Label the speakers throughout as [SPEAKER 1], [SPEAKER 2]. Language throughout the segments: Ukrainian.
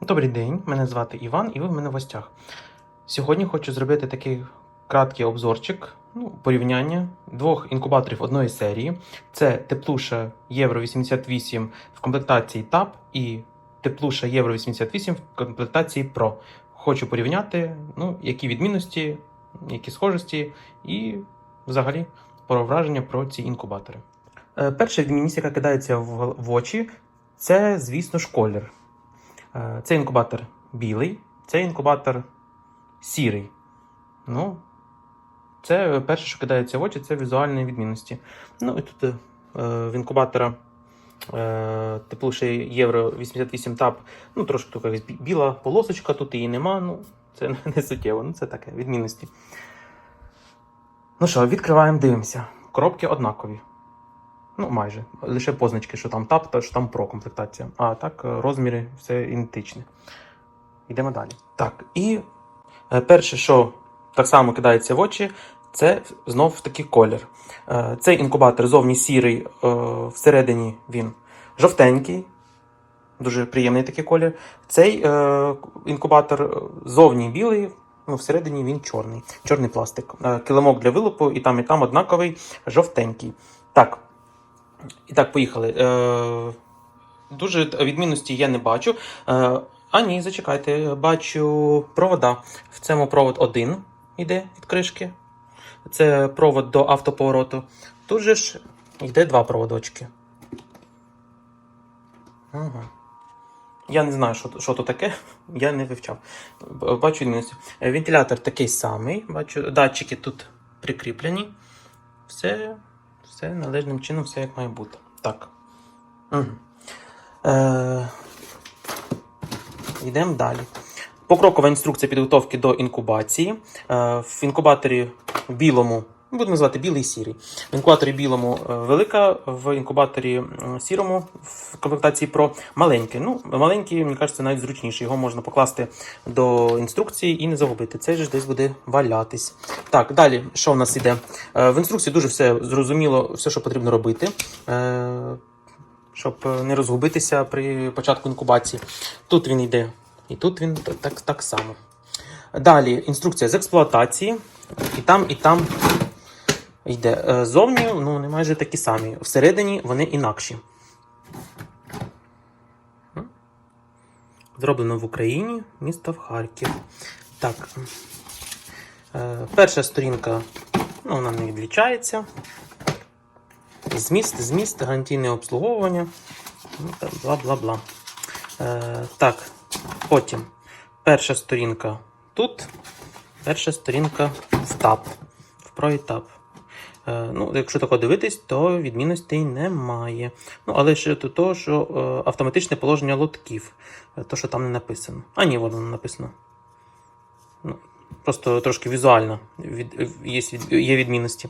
[SPEAKER 1] Добрий день, мене звати Іван, і ви в мене в гостях. Сьогодні хочу зробити такий краткий обзорчик, ну, порівняння двох інкубаторів одної серії. Це теплуша Євро 88 в комплектації TAP і теплуша Євро 88 в комплектації Pro. Хочу порівняти, ну, які відмінності, які схожості і взагалі про враження про ці інкубатори. Е, Перша відмінність, яка кидається в очі, це, звісно ж, колір. Е, Цей інкубатор білий, цей інкубатор сірий. Ну, це перше, що кидається в очі, це візуальні відмінності. Ну і тут е, в інкубатора е, теплуші Євро 88 TAP, ну, трошки якась біла полосочка, тут її нема. Ну, це не суттєво, ну це таке, відмінності. Ну що, відкриваємо, дивимося. Коробки однакові. Ну, майже. Лише позначки, що там TAP та що там Pro комплектація. А так, е, розміри все ідентичні. Йдемо далі. Так, і е, перше, що так само кидається в очі, це знов таки колір. Е, Цей інкубатор зовні сірий, всередині він жовтенький. Дуже приємний такий колір. Цей інкубатор зовні білий, ну, всередині він чорний. Чорний пластик. Килимок для вилупу, і там, і там однаковий жовтенький. Так. І так, поїхали. Е, дуже відмінності я не бачу. Е, а ні, зачекайте, бачу провода. В цьому провод один йде від кришки. Це провод до автоповороту. Тут же ж йде два проводочки. Ага. Я не знаю, що, що то таке, я не вивчав. Бачу відмінності. Вентилятор такий самий. Бачу, датчики тут прикріплені. Все, все належним чином, все як має бути. Так. Угу. Е, йдемо далі. Покрокова інструкція підготовки до інкубації. Е, в інкубаторі в білому, будемо називати білий і сірий. В інкубаторі білому е, велика, в інкубаторі сірому в комплектації Pro маленький. Ну, маленький, мені кажеться, навіть зручніше. Його можна покласти до інструкції і не загубити. Же ж десь буде валятись. Так, далі, що в нас іде? Е, В інструкції дуже все зрозуміло, все, що потрібно робити. Е, щоб не розгубитися при початку інкубації. Тут він йде, і тут він так, так само. Далі інструкція з експлуатації. І там, і там йде. Е, Зовні ну, вони майже такі самі. Всередині вони інакші. Зроблено в Україні, місто в Харків. Так. Е, Перша сторінка, ну, вона не відлічається. Зміст, зміст, гарантійне обслуговування. Ну, Бла-бла-бла. Е, так, потім перша сторінка тут, перша сторінка в ТАП, в Pro і ТАП. Е, ну, якщо тако дивитись, то відмінностей немає. Ну, але ще до того, що е, автоматичне положення лотків, е, то, що там не написано. А ні, воно не написано. Ну, Просто трошки візуально від, є, є відмінності.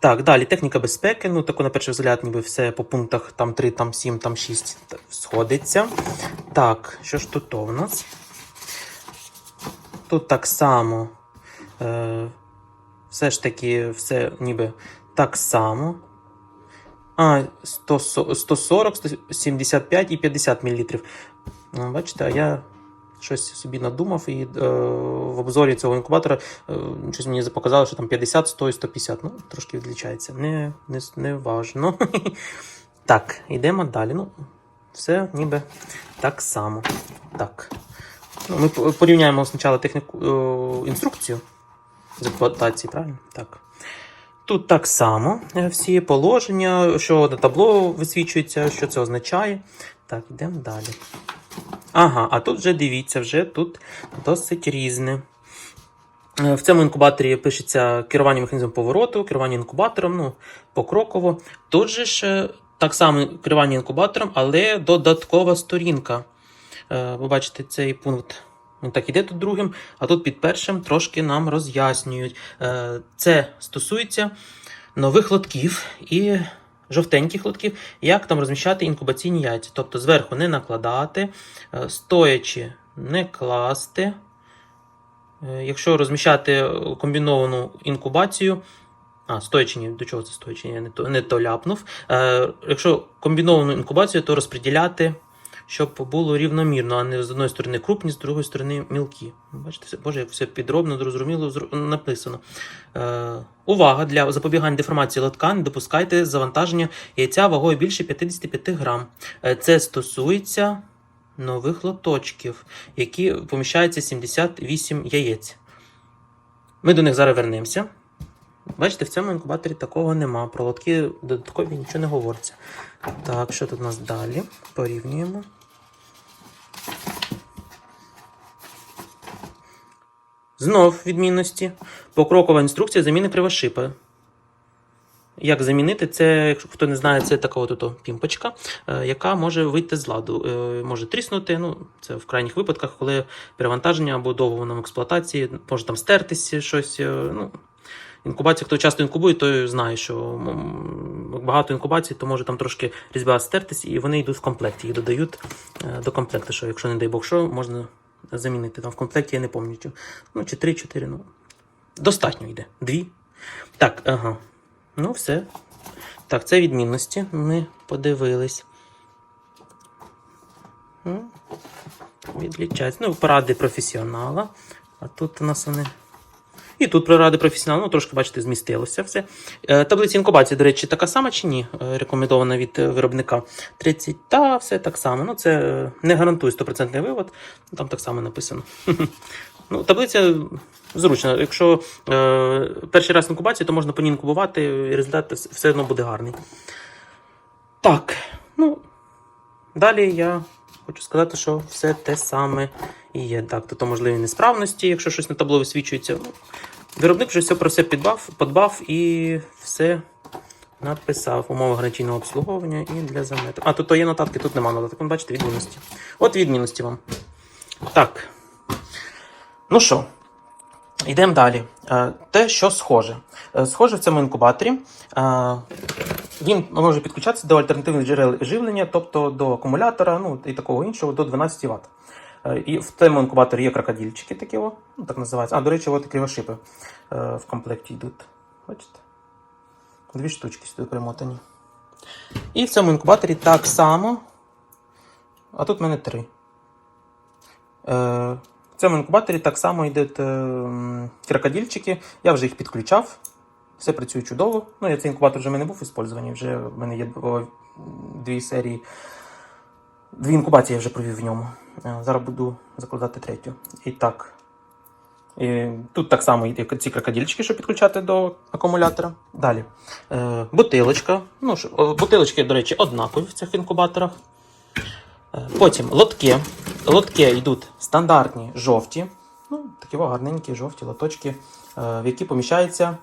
[SPEAKER 1] Так, далі техніка безпеки. Ну, тако на перший взгляд, ніби все по пунктах там 3, там 7, там 6 сходиться. Так, що ж тут у нас? Тут так само. Е, все ж таки, все ніби так само. А, 140, 175 і 50 мл. Ну, бачите, а я щось собі надумав, і е, в обзорі цього інкубатора е, щось мені показало, що там 50, 100 і 150. Ну, трошки відлічається. Не, не, не важно. так, йдемо далі. Ну, все ніби так само. Так. Ну, ми порівняємо спочатку техніку е, інструкцію з експлуатації, правильно? Так. Тут так само е, всі положення, що на табло висвічується, що це означає. Так, йдемо далі. Ага, а тут вже дивіться, вже тут досить різне. Е, В цьому інкубаторі пишеться керування механізмом повороту, керування інкубатором, ну, покроково. Тут же ж е, так само керування інкубатором, але додаткова сторінка. Ви бачите цей пункт. Так іде тут другим, а тут під першим трошки нам роз'яснюють. Е, Це стосується нових лотків і жовтеньких лотків, як там розміщати інкубаційні яйця. Тобто зверху не накладати, е, стоячи не класти. Е, Якщо розміщати комбіновану інкубацію, а, стоячи, ні, до чого це стоячи, я не то, не то ляпнув. Е, якщо комбіновану інкубацію, то розподіляти щоб було рівномірно, а не з одної сторони крупні, з другої сторони мілкі. Бачите, боже, як все підробно, зрозуміло написано. Е, увага! Для запобігання деформації лотка не допускайте завантаження яйця вагою більше 55 грам. Е, це стосується нових лоточків, які поміщаються 78 яєць. Ми до них зараз вернемося. Бачите, в цьому інкубаторі такого нема. Про лотки додаткові нічого не говориться. Так, що тут у нас далі? Порівнюємо. Знов відмінності. Покрокова інструкція заміни кривошипа. Як замінити це, якщо хто не знає, це така от пімпочка, е, яка може вийти з ладу. Е, може тріснути. Ну, це в крайніх випадках, коли перевантаження або довго воно в експлуатації, може там стертися щось. е, Ну, інкубація, хто часто інкубує, той знає, що багато інкубацій, то може там трошки різьба стертись, і вони йдуть в комплекті, їх додають до комплекту, що якщо, не дай Бог, що, можна замінити. Там в комплекті я не пам'ятаю. Ну, чи 3-4, ну. Достатньо йде. Дві. Так, ага. Ну, все. Так, це відмінності. Ми подивились. Відлічається. Ну, поради професіонала. А тут у нас вони. І тут поради професіонала, ну трошки, бачите, змістилося все. Е, таблиця інкубації, до речі, така сама чи ні? Е, рекомендована від е, виробника 30, та все так само. Ну, це не гарантує 100% вивод, там так само написано. Ну, таблиця зручна. Якщо перший раз інкубація, то можна по ній інкубувати, і результат все одно буде гарний. Так, ну, далі я хочу сказати, що все те саме і є. Так, то, то можливі несправності, якщо щось на табло висвічується. Ну, виробник вже все про все підбав, подбав і все написав. Умови гарантійного обслуговування і для замету. А, тут є нотатки, тут нема нотаток. Бачите, відмінності. От відмінності вам. Так. Ну що, йдемо далі. Е, Те, що схоже. Е, Схоже в цьому інкубаторі. Він може підключатися до альтернативних джерел живлення, тобто до акумулятора, ну і такого іншого, до 12 Вт. Е, І в цьому інкубаторі є крокодильчики такі, о, ну, так називаються. А, до речі, от кривошипи е, в комплекті йдуть. Бачите? Дві штучки сюди примотані. І в цьому інкубаторі так само. А тут в мене три. Е, в цьому інкубаторі так само йдуть е, м, крокодильчики. Я вже їх підключав. Все працює чудово. Ну, я цей інкубатор вже в мене був в використанні. Вже в мене є дві серії. Дві інкубації я вже провів в ньому. Е, Зараз буду закладати третю. І так. І тут так само йде ці крокодильчики, щоб підключати до акумулятора. Далі. Е, бутилочка. Ну, бутилочки, до речі, однакові в цих інкубаторах. Е, Потім лотки. Лотки йдуть стандартні жовті. Ну, такі гарненькі жовті лоточки, в які поміщається.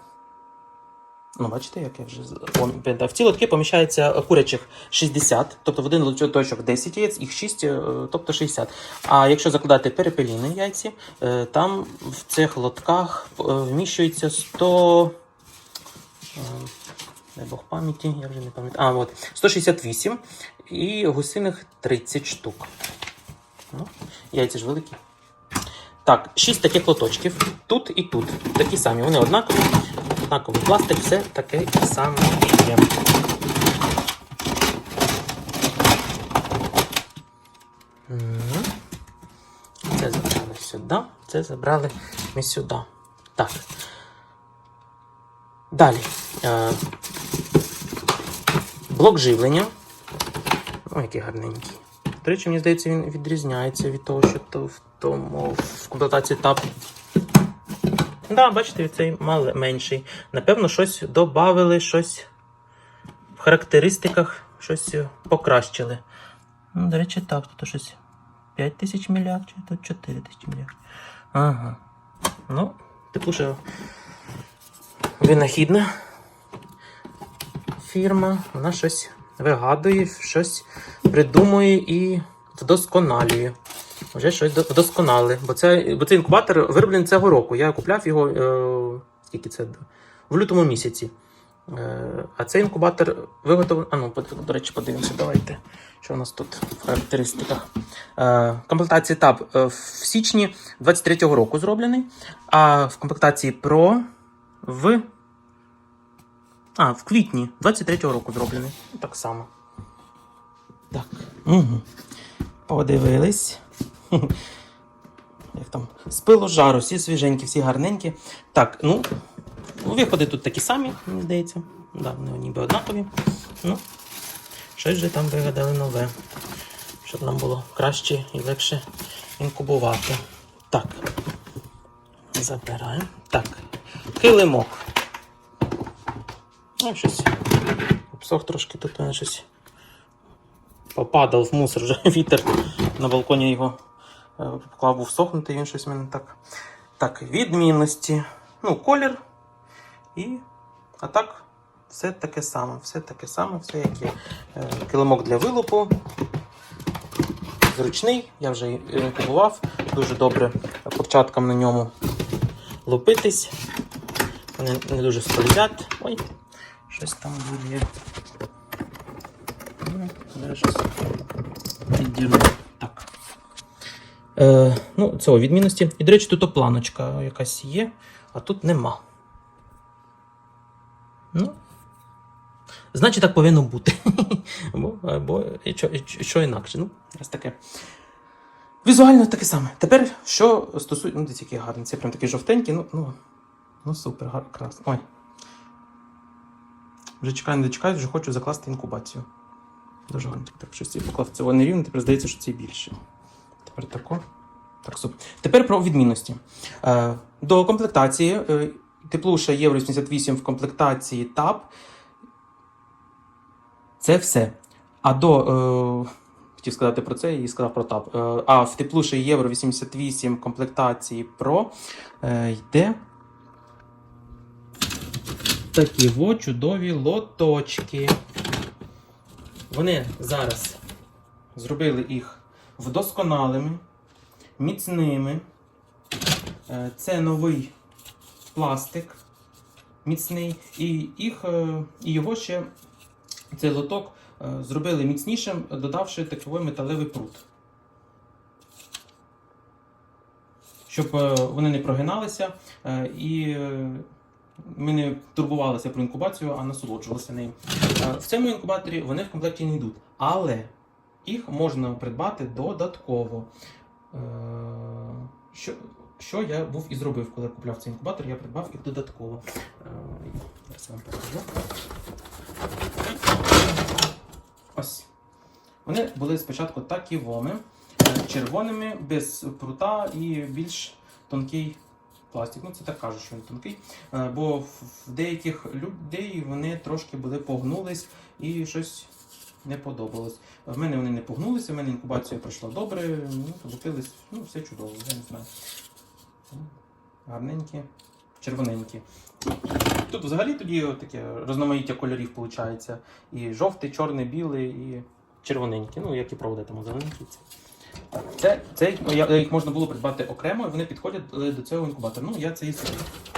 [SPEAKER 1] Ну, бачите, як я вже. В ці лотки поміщається е, курячих 60, тобто в один лоточок 10 яєць, їх 6, е, тобто 60. А якщо закладати перепеліні яйці, е, там в цих лотках вміщується 100. е, Дай Бог пам'яті, я вже не пам'ятаю. А, от 168 і гусиних 30 штук. Ну, яйця ж великі. Так, 6 таких лоточків. Тут і тут. Такі самі. Вони однакові. Однаковий пластик, все таке саме є. Це забрали сюди, це забрали ми сюди. Так. Далі. Е, блок живлення. Ой, який гарненький. До речі, мені здається, він відрізняється від того, що в тому в комплектації TAP. Да, бачите, цей мал менший. Напевно, щось додали, щось в характеристиках щось е, покращили. Ну, до речі, так, тут щось 5 тисяч мільярд, чи тут 4 тисячі мільярд. Ага. Ну, типу, що винахідна фірма, вона щось вигадує, щось придумує і вдосконалює. Вже щось до- вдосконали. Бо, це, бо цей інкубатор вироблений цього року. Я купляв його е, скільки це? В лютому місяці. Е, а цей інкубатор виготовлений. А ну, до речі, подивимося, давайте. Що у нас тут в характеристиках? Е, комплектації TAB е, в січні 23-го року зроблений, а в комплектації Pro в. А, в квітні 23-го року зроблений. Так само. Так. Угу. Подивились. Як там? З пилу жару, всі свіженькі, всі гарненькі. Так, ну, виходи тут такі самі, мені здається. Да, вони ніби однакові. Ну, щось же там вигадали нове. Щоб нам було краще і легше інкубувати. Так. Забираємо. Так. Килимок. Ну, щось. Обсох трошки тут, мене щось. Попадав в мусор вже вітер. На балконі його е, поклав був він щось в мене так. Так, відмінності. Ну, колір. І. А так, все таке саме. Все таке саме, все як є. Е, Килимок для вилупу. Зручний, я вже е, купував. Дуже добре початкам на ньому лупитись. Вони не дуже скользять. Ой, щось там буде. Ну, піддірну. Е, ну, цього відмінності. І, до речі, тут планочка якась є, а тут нема. Ну. Значить, так повинно бути. Або, або що, що- інакше. Ну, раз таке. Візуально таке саме. Тепер, що стосується. Ну, дивіться, який гарний. Це прям такий жовтенький, ну, ну, ну супер, гар, красно. Ой. Вже чекаю, не дочекаю, вже хочу закласти інкубацію. Дуже гарно. Так, щось цей поклав цього не рівно, тепер здається, що це більше. Тепер. Так, супер. Тепер про відмінності. Е, до комплектації е, теплуша Євро 88 в комплектації ТАП. Це все. А до. Е, хотів сказати про це і сказав про ТАП. А в теплуші Євро 88 комплектації Pro йде. Такі во чудові лоточки. Вони зараз зробили їх вдосконалими, міцними. Е, Це новий пластик міцний, і, їх, е, і його ще цей лоток е, зробили міцнішим, додавши такий металевий прут. Щоб вони не прогиналися і ми не турбувалися про інкубацію, а насолоджувалися нею. В цьому інкубаторі вони в комплекті не йдуть, але їх можна придбати додатково. Е, Що, що я був і зробив, коли купляв цей інкубатор, я придбав їх додатково. Е, Зараз вам покажу. Ось. Вони були спочатку таківоми, е, червоними, без прута і більш тонкий пластик. Ну, це так кажуть, що він тонкий. Бо в деяких людей вони трошки були погнулись і щось не подобалось. В мене вони не погнулися, в мене інкубація пройшла добре, ну, ну, все чудово, я не знаю. Ну, Гарненькі, червоненькі. Тут взагалі тоді таке розноманіття кольорів виходить. І жовтий, чорний, білий, і червоненький. Ну, як і проводи зелененькі. Це, це їх можна було придбати окремо, і вони підходять е, до цього інкубатора. Ну, я це і.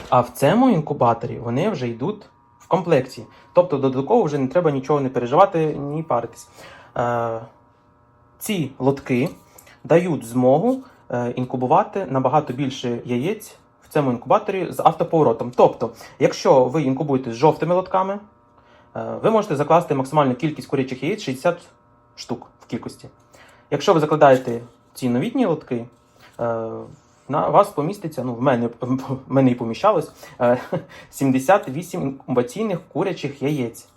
[SPEAKER 1] А в цьому інкубаторі вони вже йдуть в комплекті. Тобто додатково вже не треба нічого не переживати, ні паритись. Е, ці лотки дають змогу е, інкубувати набагато більше яєць в цьому інкубаторі з автоповоротом. Тобто, якщо ви інкубуєте з жовтими лотками, е, ви можете закласти максимальну кількість курячих яєць 60 штук в кількості. Якщо ви закладаєте ці новітні лотки, на вас поміститься, ну, в мене, в мене і поміщалось е, 78 інкубаційних курячих яєць.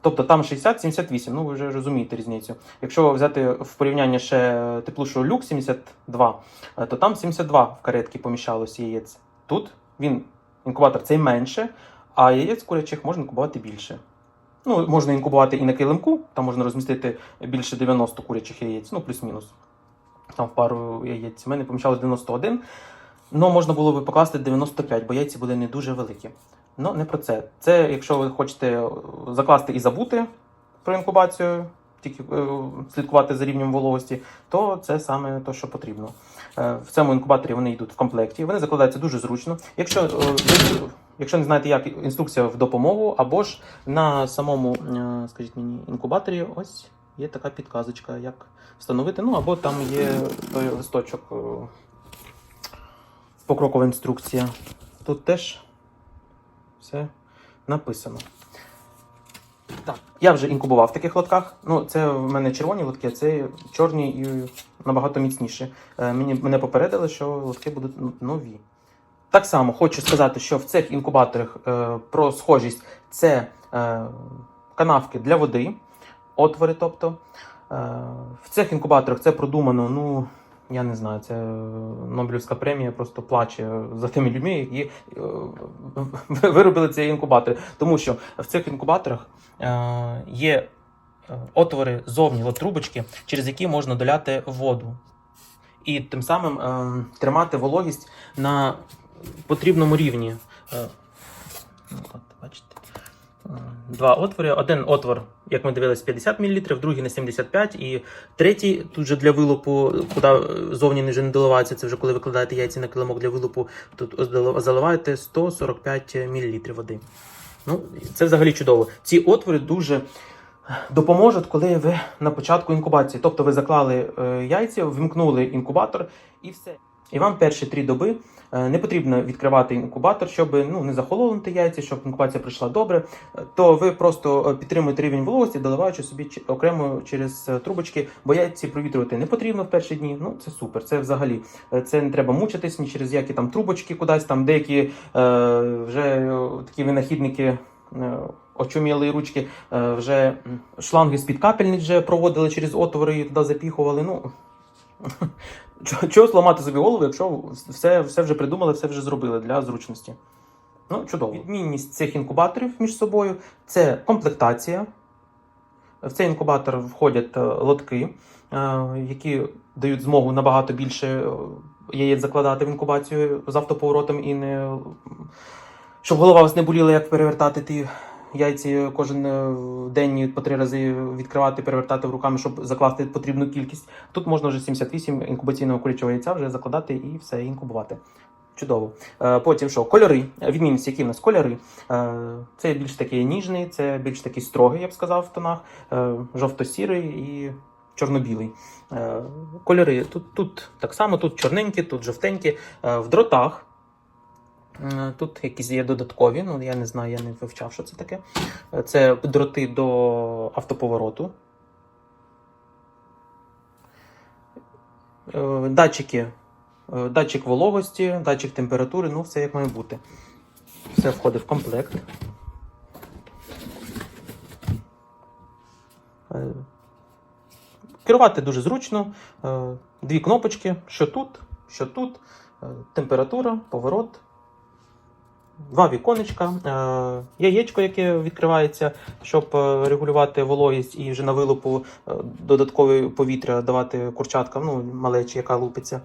[SPEAKER 1] Тобто там 60-78, ну ви вже розумієте різницю. Якщо взяти в порівняння ще теплушу люк 72, е, то там 72 в каретки поміщалось яєць. Тут він, інкубатор цей менше, а яєць курячих можна інкубувати більше. Ну, можна інкубувати і на килимку, там можна розмістити більше 90 курячих яєць, ну плюс-мінус. Там в пару яєць. У мене поміщалось 91. Ну, можна було би покласти 95, бо яйці були не дуже великі. Ну, не про це. Це якщо ви хочете е, закласти і забути про інкубацію, тільки е, слідкувати за рівнем вологості, то це саме те, що потрібно. Е, в цьому інкубаторі вони йдуть в комплекті. Вони закладаються дуже зручно. Якщо, якщо не знаєте, як інструкція в допомогу, або ж на самому, скажіть мені, інкубаторі, ось є така підказочка, як встановити. Ну або там є той листочок. е, Покрокова інструкція. Тут теж все написано. Так, я вже інкубував в таких лотках. Ну, це в мене червоні лотки, а це чорні і набагато міцніші. Е, Мені мене попередили, що лотки будуть нові. Так само хочу сказати, що в цих інкубаторах е, про схожість це е, канавки для води, отвори. Тобто е, в цих інкубаторах це продумано, ну я не знаю, це Нобелівська премія просто плаче за тими людьми, які е, виробили цей інкубатор. Тому що в цих інкубаторах е, є отвори зовні, трубочки, через які можна доляти воду. І тим самим тримати вологість на потрібному рівні. Ну, от, бачите. Два отвори. Один отвор, як ми дивились, 50 мл, другий на 75 і третій тут же для вилупу, куди е, зовні вже не доливається, це вже коли викладаєте яйця на килимок для вилупу, тут залив- заливаєте 145 мл води. Ну, це взагалі чудово. Ці отвори дуже допоможуть, коли ви на початку інкубації. Тобто ви заклали е, яйця, вимкнули інкубатор і все. І вам перші три доби е, не потрібно відкривати інкубатор, щоб ну, не захолонути яйця, щоб інкубація пройшла добре. Е, То ви просто е, підтримуєте рівень вологості, доливаючи собі окремо через трубочки, бо яйці провітрювати не потрібно в перші дні. Ну це супер. Це взагалі це не треба мучитись ні через які там трубочки кудись. Там деякі е, вже такі винахідники. Очуміли ручки, вже шланги з-під капельниць вже проводили через отвори і туди запіхували. Ну чого- зламати собі голову, якщо все, все вже придумали, все вже зробили для зручності. Ну, чудово. Відмінність цих інкубаторів між собою це комплектація. В цей інкубатор входять е, лотки, е, які дають змогу набагато більше е, яєць закладати в інкубацію з автоповоротом і не щоб голова вас не боліла, як перевертати ті яйці кожен е, день по три рази відкривати, перевертати руками, щоб закласти потрібну кількість. Тут можна вже 78 інкубаційного курячого яйця вже закладати і все інкубувати. Чудово. Е, Потім що? Кольори. Відмінність, які в нас кольори. Е, Це більш такий ніжний, це більш такий строгий, я б сказав, в тонах. Е, Жовто-сірий і чорно-білий. Е, Кольори тут, тут так само, тут чорненькі, тут жовтенькі. Е, В дротах. Е, Тут якісь є додаткові, ну я не знаю, я не вивчав, що це таке. Е, Це дроти до автоповороту. Е, Датчики Датчик вологості, датчик температури, ну все як має бути. Все входить в комплект. Керувати дуже зручно. Дві кнопочки, що тут, що тут, температура, поворот. Два віконечка, е, яєчко, яке відкривається, щоб е, регулювати вологість і вже на вилупу е, додаткове повітря давати курчаткам, ну, малечі, яка лупиться.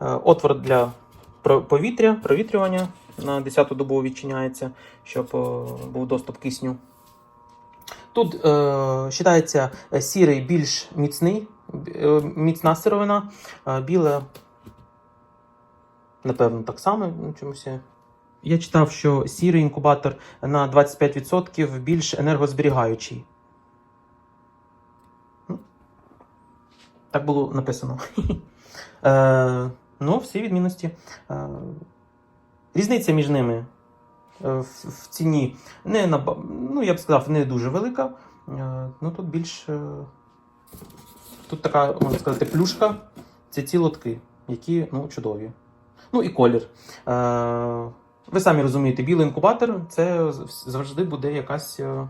[SPEAKER 1] Отвор для повітря, провітрювання на 10-ту добу відчиняється, щоб був доступ кисню. Тут е, вважається сірий більш міцний, міцна сировина, біле, напевно, так само ну, чомусь. Я- читав, що сірий інкубатор на 25% більш енергозберігаючий. Ну, Так було написано. Е, ну, всі відмінності. Е, різниця між ними е, в, ціні не наба- ну, я б сказав, не дуже велика. Ну, тут більш. тут така, можна сказати, плюшка. Це ці лотки, які ну, чудові. Ну і колір. Ви самі розумієте, білий інкубатор це завжди буде якась. е,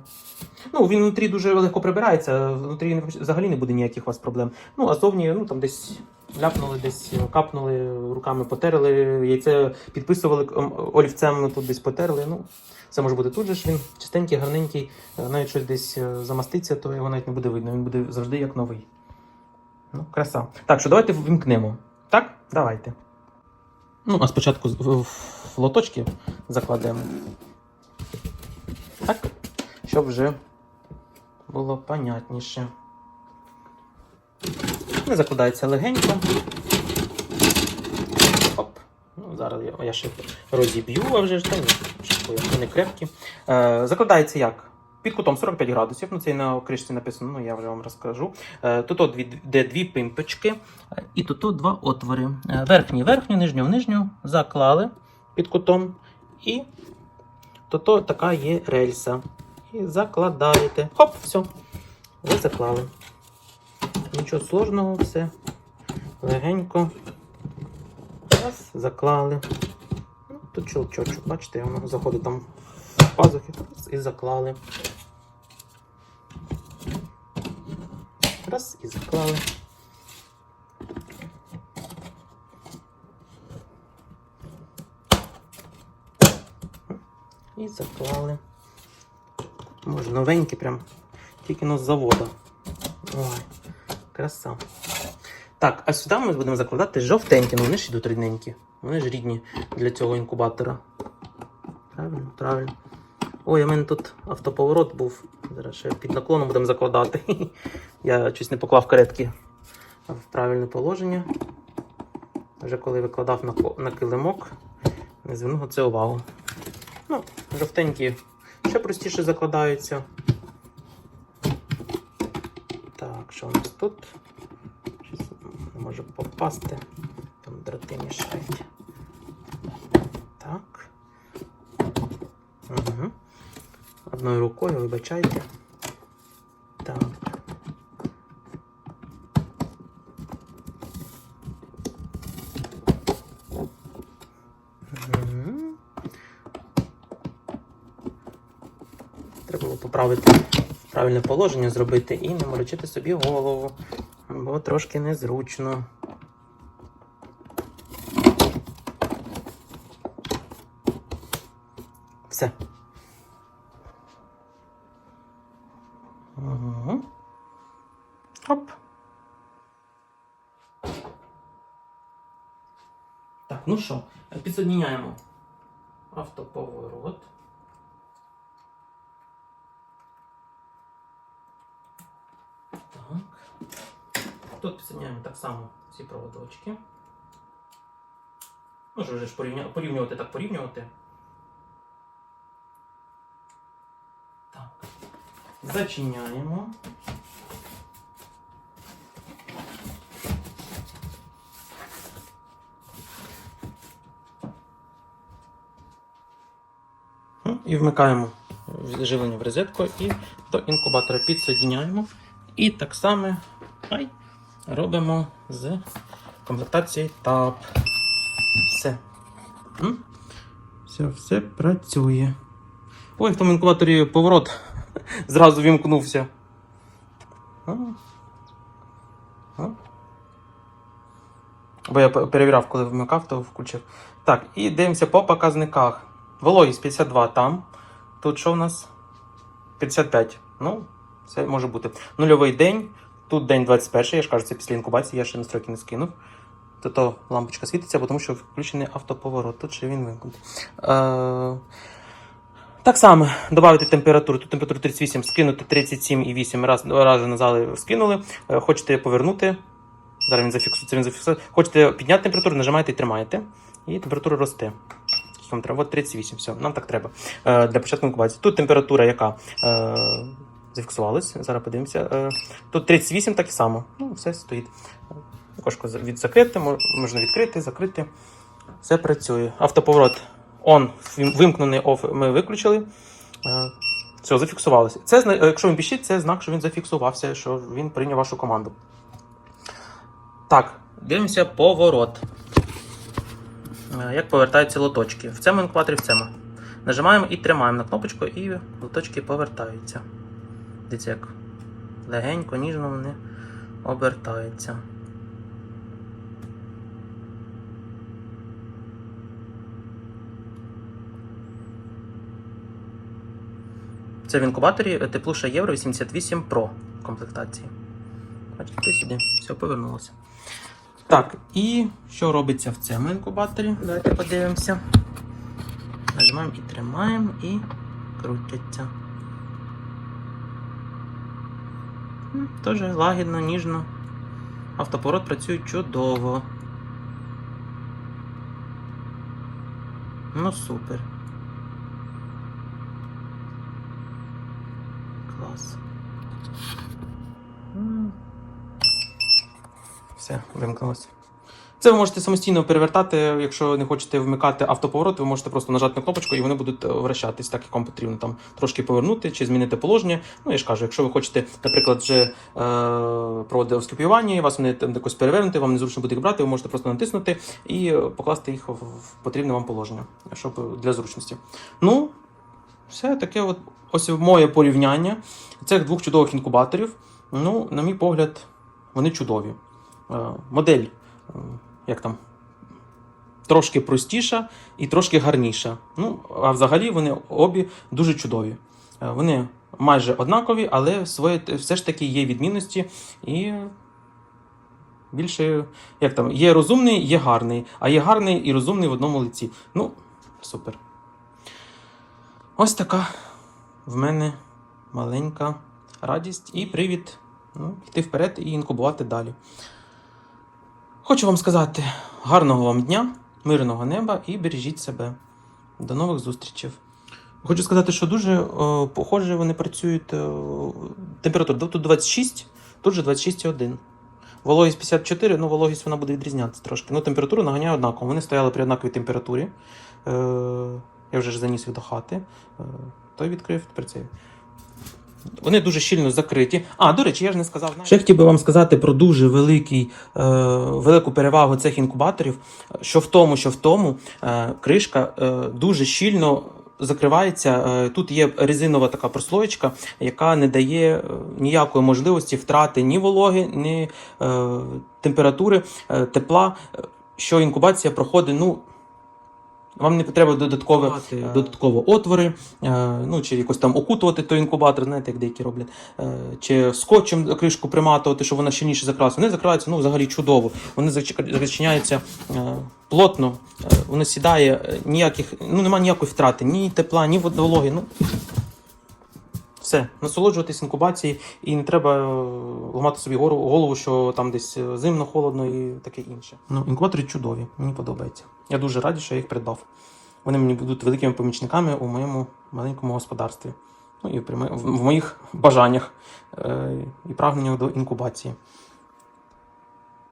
[SPEAKER 1] Ну, він внутрі дуже легко прибирається, внутрі взагалі не буде ніяких у вас проблем. Ну, а зовні, ну там десь ляпнули, десь е, капнули, руками потерли, яйце підписували ем, олівцем, ну, тут десь потерли. Ну, це може бути тут же ж він чистенький, гарненький, е, навіть щось десь замаститься, то його навіть не буде видно. Він буде завжди як новий. Ну, краса. Так, що давайте вимкнемо. Так? Давайте. Ну, а спочатку в, лоточки закладемо. Так, щоб вже було понятніше. Не закладається легенько. Оп. Ну, зараз я, я ще розіб'ю, а вже ж та ні, вони крепкі. Е, закладається як? Під кутом 45 градусів, ну це і на кришці написано, ну я вже вам розкажу. Е, тут де дві пимпочки, і тут два отвори. Е, верхній, верхню, нижню, нижню заклали під кутом. І тут така є рельса. і закладаєте. Хоп, все. Ви заклали. Нічого сложного, все. Легенько. Раз, заклали. Ну, тут щелчочок, бачите, воно заходить там пазухи і заклали. Раз і заклали. І заклали. Може, новенькі прям. Тільки ну з заводу. Ой, краса. Так, а сюди ми будемо закладати жовтенькі, ну вони ж йдуть рідненькі. Вони ж рідні для цього інкубатора. Правильно, правильно. Ой, у мене тут автоповорот був. Зараз ще під наклоном будемо закладати. Я щось не поклав каретки в правильне положення. Вже коли викладав на, на килимок, не звернув на це увагу. Ну, жовтенькі ще простіше закладаються. Так, що у нас тут? Щось не може попасти. Там дроти мішають. Так. Угу. Одною рукою, вибачайте. Так. Треба було поправити правильне положення зробити і не морочити собі голову, бо трошки незручно. Все. Угу. Оп. Так, ну що, підсоединяємо автоповорот. Так. Тут підсоединяємо так само ці проводочки. Може вже ж порівнювати так порівнювати. Так. Зачиняємо. І вмикаємо живлення в розетку і до інкубатора підсоединяємо. І так само ай, робимо з комплектації TAP. Все. Все, все працює. Ой, в тому інкубаторі поворот зразу вімкнувся. А. А. Бо я перевіряв, коли вмикав, то включив. Так, і дивимося по показниках. Вологість 52 там. Тут що в нас? 55. Ну, це може бути. Нульовий день. Тут день 21, я ж кажу, це після інкубації, я ще настройки не скинув. То, то лампочка світиться, тому що включений автоповорот. Тут ще він вимкнутий. Е, так само додати температуру. Тут температуру 38, скинути 37,8. Раз, рази назали скинули. Е, хочете повернути. Зараз він зафіксується, він зафіксується. Хочете підняти температуру, нажимаєте і тримаєте. І температура росте. Що Вам треба От 38, все, нам так треба. Е, для початку інкубації. Тут температура, яка е, зафіксувалась. Зараз подивимося. Е, тут 38 так само. Ну, все стоїть. Окошко за- від закрите, можна відкрити, закрити. Все працює. Автоповорот вим- вимкнений off ми виключили. Е, Все, зафіксувалося. Це, е, якщо він піщить, це знак, що він зафіксувався, що він прийняв вашу команду. Так, дивимося поворот. Е, Як повертаються лоточки. В цьому інкубаторі, в цьому. Нажимаємо і тримаємо на кнопочку, і лоточки повертаються. Дивіться, як легенько, ніжно вони обертаються. Це в інкубаторі теплуша Євро 88 Pro комплектації. Бачите, сюди все повернулося. Так, і що робиться в цьому інкубаторі? Давайте подивимося. Нажимаємо і тримаємо, і крутяться. М, Теж лагідно, ніжно. Автоповорот працює чудово. Ну, супер. Клас. Все, вимкнулося. Це ви можете самостійно перевертати, якщо не хочете вмикати автоповорот, ви можете просто нажати на кнопочку і вони будуть е, вращатись так, як вам потрібно. Там трошки повернути чи змінити положення. Ну, я ж кажу, якщо ви хочете, наприклад, вже е, проводити оскопіювання, і вас вони там якось перевернути, вам незручно буде їх брати, ви можете просто натиснути і е, покласти їх в потрібне вам положення, щоб для зручності. Ну, все таке, от ось моє порівняння цих двох чудових інкубаторів. Ну, на мій погляд, вони чудові. Е, модель, е, як там, трошки простіша і трошки гарніша. Ну, а взагалі вони обі дуже чудові. Е, Вони майже однакові, але своє, все ж таки є відмінності і. Більше, як там, є розумний, є гарний, а є гарний і розумний в одному лиці. Ну, супер. Ось така в мене маленька радість і привід ну, йти вперед і інкубувати далі. Хочу вам сказати гарного вам дня, мирного неба і бережіть себе. До нових зустрічей. Хочу сказати, що дуже е, похоже вони працюють. Е, температура тут 26, тут же 26,1. Вологість 54, ну вологість вона буде відрізнятися трошки. Ну, температуру наганяю однаково. Вони стояли при однаковій температурі. Е, я вже ж заніс їх до хати. Е, той відкрив, тепер. Вони дуже щільно закриті. А, до речі, я ж не сказав. Ще хотів би вам сказати про дуже великий, е, велику перевагу цих інкубаторів. Що в тому, що в тому, е, кришка е, дуже щільно закривається. Е, тут є резинова така прослоєчка, яка не дає е, ніякої можливості втрати ні вологи, ні е, температури, е, тепла. е, Що інкубація проходить, ну. Вам не треба додаткове додатково отвори, е, ну чи якось там окутувати той інкубатор, знаєте, як деякі роблять, е, чи скотчем кришку приматувати, щоб вона щільніше закрасила. Вони закриваються ну, взагалі чудово. Вони зачи- зачиняються е, плотно, воно сідає, ніяких, ну немає ніякої втрати, ні тепла, ні вологи. Ну, все, насолоджуватись інкубацією і не треба е, ламати собі голову, що там десь е, зимно, холодно і таке інше. Ну, інкубатори чудові, мені подобається. Я дуже радий, що я їх придбав. Вони мені будуть великими помічниками у моєму маленькому господарстві. Ну і в моїх бажаннях е, і прагненнях до інкубації.